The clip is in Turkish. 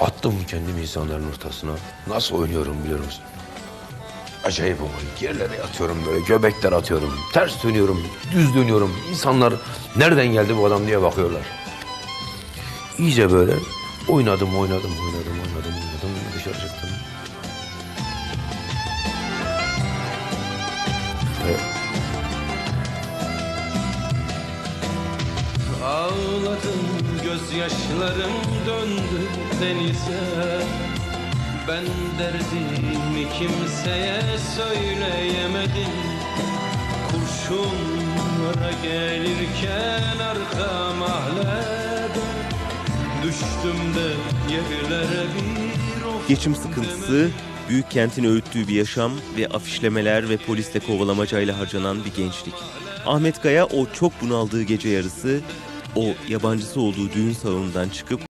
Attım kendimi insanların ortasına. Nasıl oynuyorum biliyor musun? Acayip oyun. Yerlere yatıyorum böyle göbekler atıyorum. Ters dönüyorum, düz dönüyorum. İnsanlar nereden geldi bu adam diye bakıyorlar. İyice böyle oynadım, oynadım, oynadım, oynadım, oynadım. Dışarı çıktım. Ve Ağladım gözyaşlarım döndü denize. Ben derdimi kimseye söyleyemedim. Kurşunlara gelirken arka mahallede Düştüm de yerlere bir of Geçim sıkıntısı, büyük kentin öğüttüğü bir yaşam ve afişlemeler ve polisle kovalamacayla harcanan bir gençlik. Ahmet Kaya o çok bunaldığı gece yarısı, o yabancısı olduğu düğün salonundan çıkıp